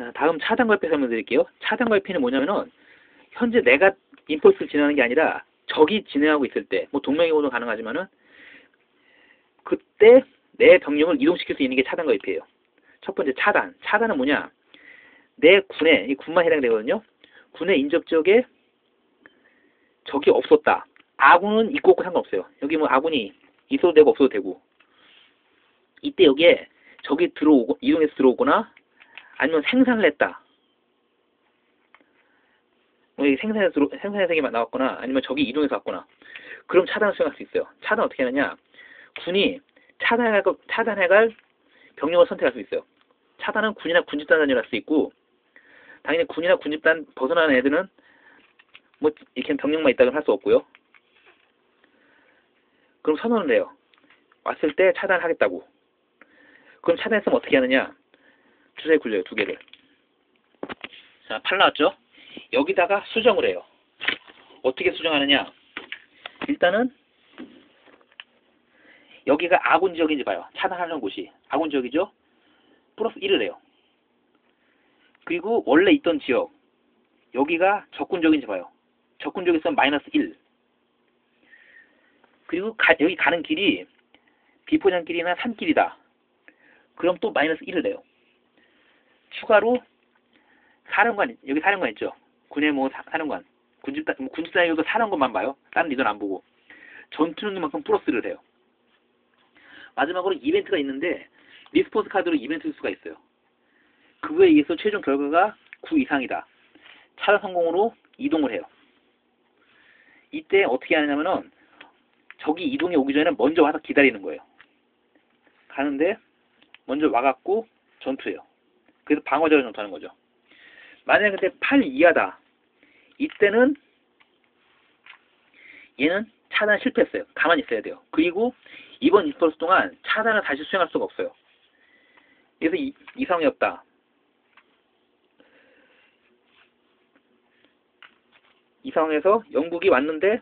자, 다음 차단 걸피 설명드릴게요. 차단 걸피는 뭐냐면은 현재 내가 임펄스를 진행하는 게 아니라 적이 진행하고 있을 때, 뭐 동명이동도 가능하지만은 그때 내 병력을 이동시킬 수 있는 게 차단 걸피예요. 첫 번째 차단. 차단은 뭐냐? 내 군에 이 군만 해당되거든요. 군의 인접 지역에 적이 없었다. 아군은 있고 없고 상관없어요. 여기 뭐 아군이 있어도 되고 없어도 되고. 이때 여기에 적이 들어오고 이동해서 들어오거나 아니면 생산을 했다. 뭐 여기 생산해서 들어, 생산해서 나왔거나 아니면 적이 이동해서 왔거나 그럼 차단을 수행할 수 있어요. 차단 어떻게 하느냐? 군이 차단해갈 차단해갈 병력을 선택할 수 있어요. 차단은 군이나 군집단 단위로 할 수 있고 당연히 군이나 군집단 벗어나는 애들은 뭐 이렇게 병력만 있다고 할수 없고요. 그럼 선언을 해요. 왔을 때 차단하겠다고. 그럼 차단했으면 어떻게 하느냐? 주사위 굴려요, 두 개를. 자, 팔 나왔죠? 여기다가 수정을 해요. 어떻게 수정하느냐? 일단은 여기가 아군 지역인지 봐요. 차단하는 곳이. 아군 지역이죠? 플러스 1을 해요. 그리고 원래 있던 지역. 여기가 적군 지역인지 봐요. 적군 지역에 있으면 마이너스 1. 그리고 가, 여기 가는 길이 비포장길이나 산길이다. 그럼 또 마이너스 1을 내요. 추가로 사령관, 여기 사령관 있죠? 군의 뭐 사, 령관 군집단, 뭐 군집단에도 사령관만 봐요. 다른 리더는 안 보고. 전투 능력만큼 플러스를 해요. 마지막으로 이벤트가 있는데 리스폰스 카드로 이벤트 줄 수가 있어요. 그거에 의해서 최종 결과가 9 이상이다. 차단 성공으로 이동을 해요. 이때 어떻게 하냐면은 적이 이동해 오기 전에 먼저 와서 기다리는 거예요. 가는데 먼저 와갖고 전투해요. 그래서 방어적으로 전투하는 거죠. 만약에 근데 8 이하다. 이때는 얘는 차단 실패했어요. 가만히 있어야 돼요. 그리고 이번 인스톨스 동안 차단을 다시 수행할 수가 없어요. 그래서 이, 이상이 없다. 이 상황에서 영국이 왔는데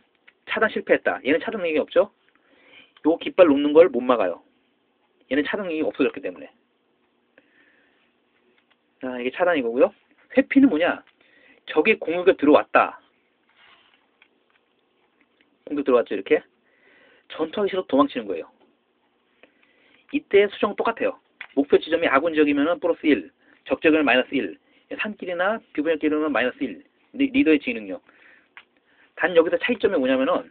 차단 실패했다. 얘는 차단 능력이 없죠? 요 깃발 놓는 걸 못 막아요. 얘는 차단 능력이 없어졌기 때문에. 자, 이게 차단 이거고요. 회피는 뭐냐? 적의 공격에 들어왔다. 공격 들어왔죠, 이렇게. 전투하기 싫어 도망치는 거예요. 이때 수정 똑같아요. 목표 지점이 아군 지역이면 플러스 1, 적 지역이면 마이너스 1, 산길이나 비분열길이면 마이너스 1, 리더의 지휘 능력. 단 여기서 차이점이 뭐냐면은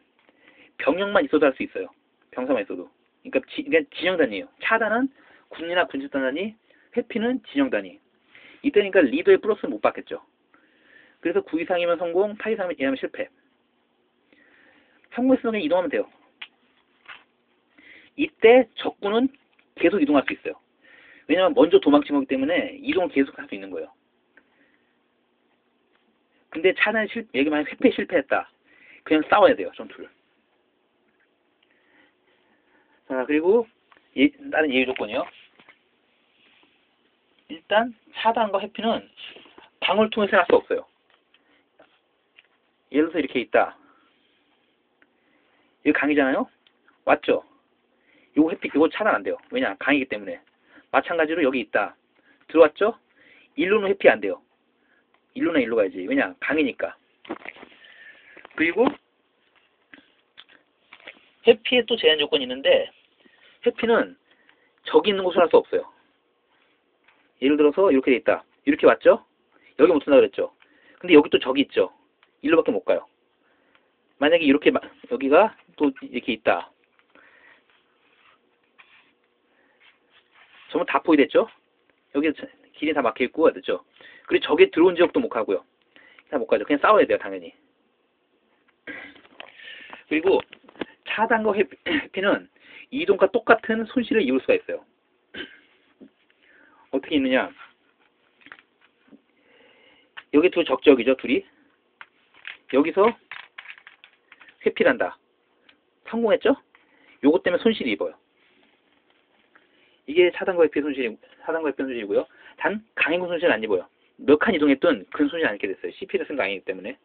병력만 있어도 할 수 있어요. 병사만 있어도. 그러니까, 지, 그러니까 진영단이에요. 차단은 군이나 군집단 단위, 회피는 진영단위. 이때니까 리더의 플러스는 못 받겠죠. 그래서 9 이상이면 성공, 8 이상이면 실패. 성공했으면 이동하면 돼요. 이때 적군은 계속 이동할 수 있어요. 왜냐면 먼저 도망친 거기 때문에 이동을 계속 할 수 있는 거예요. 근데 차는 실, 얘기만 회피 실패했다. 그냥 싸워야 돼요, 전투를. 자, 그리고 예, 다른 예외 조건이요. 일단 차단과 회피는 방을 통해서 할 수 없어요. 예를 들어서 이렇게 있다. 이거 강이잖아요? 왔죠? 이거 회피, 이거 차단 안 돼요. 왜냐? 강이기 때문에. 마찬가지로 여기 있다. 들어왔죠? 일로는 회피 안 돼요. 일로나 일로 가야지. 왜냐? 강이니까. 그리고 회피에 또 제한 조건이 있는데 회피는 적이 있는 곳을 할수 없어요. 예를 들어서 이렇게 돼 있다. 이렇게 왔죠? 여기 못 쓴다 그랬죠? 근데 여기 또 적이 있죠? 일로밖에 못 가요. 만약에 이렇게 여기가 또 이렇게 있다. 전부 다 포위됐죠? 여기 길이 다 막혀 있고 됐죠? 그리고 적에 들어온 지역도 못 가고요. 다 못 가죠. 그냥 싸워야 돼요, 당연히. 그리고 차단과 회피는 이동과 똑같은 손실을 입을 수가 있어요. 어떻게 있느냐? 여기 두 적적이죠, 둘이. 여기서 회피를 한다. 성공했죠? 요것 때문에 손실이 입어요. 이게 차단과 회피 손실이, 차단과 회피 손실이고요. 단, 강행군 손실은 안 입어요. 몇 칸 이동했든 큰 손실 안 입게 됐어요. CP를 쓴거 아니기 때문에.